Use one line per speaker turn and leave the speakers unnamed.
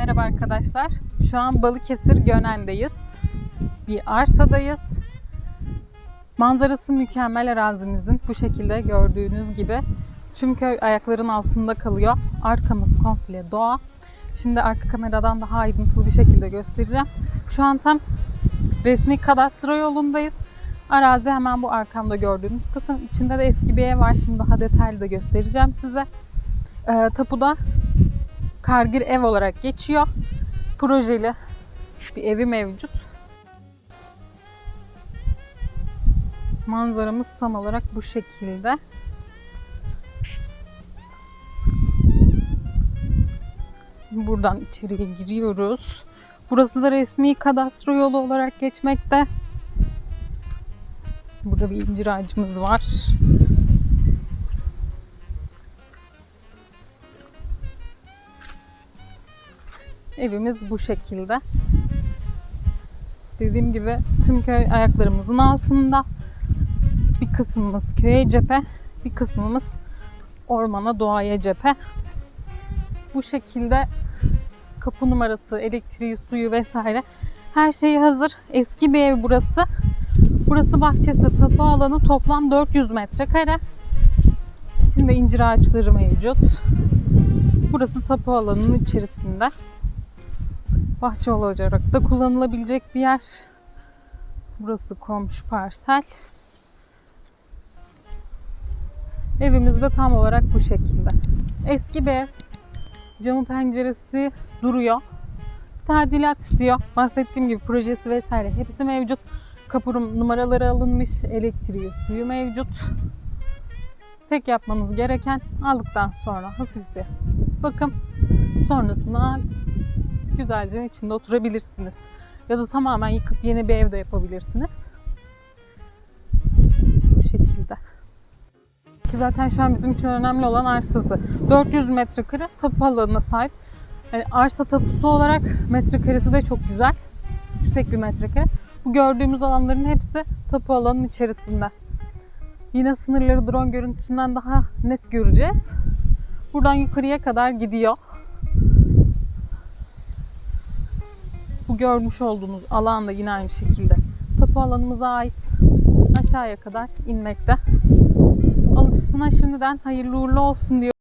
Merhaba arkadaşlar. Şu an Balıkesir Gönen'deyiz. Bir arsadayız. Manzarası mükemmel arazimizin. Bu şekilde gördüğünüz gibi. Tüm köy ayakların altında kalıyor. Arkamız komple doğa. Şimdi arka kameradan daha ayrıntılı bir şekilde göstereceğim. Şu an tam resmi kadastro yolundayız. Arazi hemen bu arkamda gördüğünüz kısım. İçinde de eski bir ev var. Şimdi daha detaylı da göstereceğim size. Ee, tapuda Kargir ev olarak geçiyor. Projeli bir evi mevcut. Manzaramız tam olarak bu şekilde. Buradan içeriye giriyoruz. Burası da resmi kadastro yolu olarak geçmekte. Burada bir incir ağacımız var. Evimiz bu şekilde. Dediğim gibi tüm köy ayaklarımızın altında. Bir kısmımız köye cephe, bir kısmımız ormana, doğaya cephe. Bu şekilde kapı numarası, elektriği, suyu vesaire her şeyi hazır. Eski bir ev burası. Burası bahçesi, tapu alanı toplam 400 metrekare. İçinde incir ağaçları mevcut. Burası tapu alanının içerisinde bahçe olarak da kullanılabilecek bir yer. Burası komşu parsel. Evimiz de tam olarak bu şekilde. Eski bir ev. Camı penceresi duruyor. Tadilat istiyor. Bahsettiğim gibi projesi vesaire hepsi mevcut. Kapı numaraları alınmış. Elektriği, suyu mevcut. Tek yapmanız gereken aldıktan sonra hafif bir bakım. Sonrasında güzelce içinde oturabilirsiniz. Ya da tamamen yıkıp yeni bir ev de yapabilirsiniz. Bu şekilde. Ki zaten şu an bizim için önemli olan arsası. 400 metrekare tapu alanına sahip. Yani arsa tapusu olarak metrekaresi de çok güzel. Yüksek bir metrekare. Bu gördüğümüz alanların hepsi tapu alanının içerisinde. Yine sınırları drone görüntüsünden daha net göreceğiz. Buradan yukarıya kadar gidiyor. Görmüş olduğunuz alan da yine aynı şekilde tapu alanımıza ait aşağıya kadar inmekte. Alıcısına şimdiden hayırlı uğurlu olsun diyor.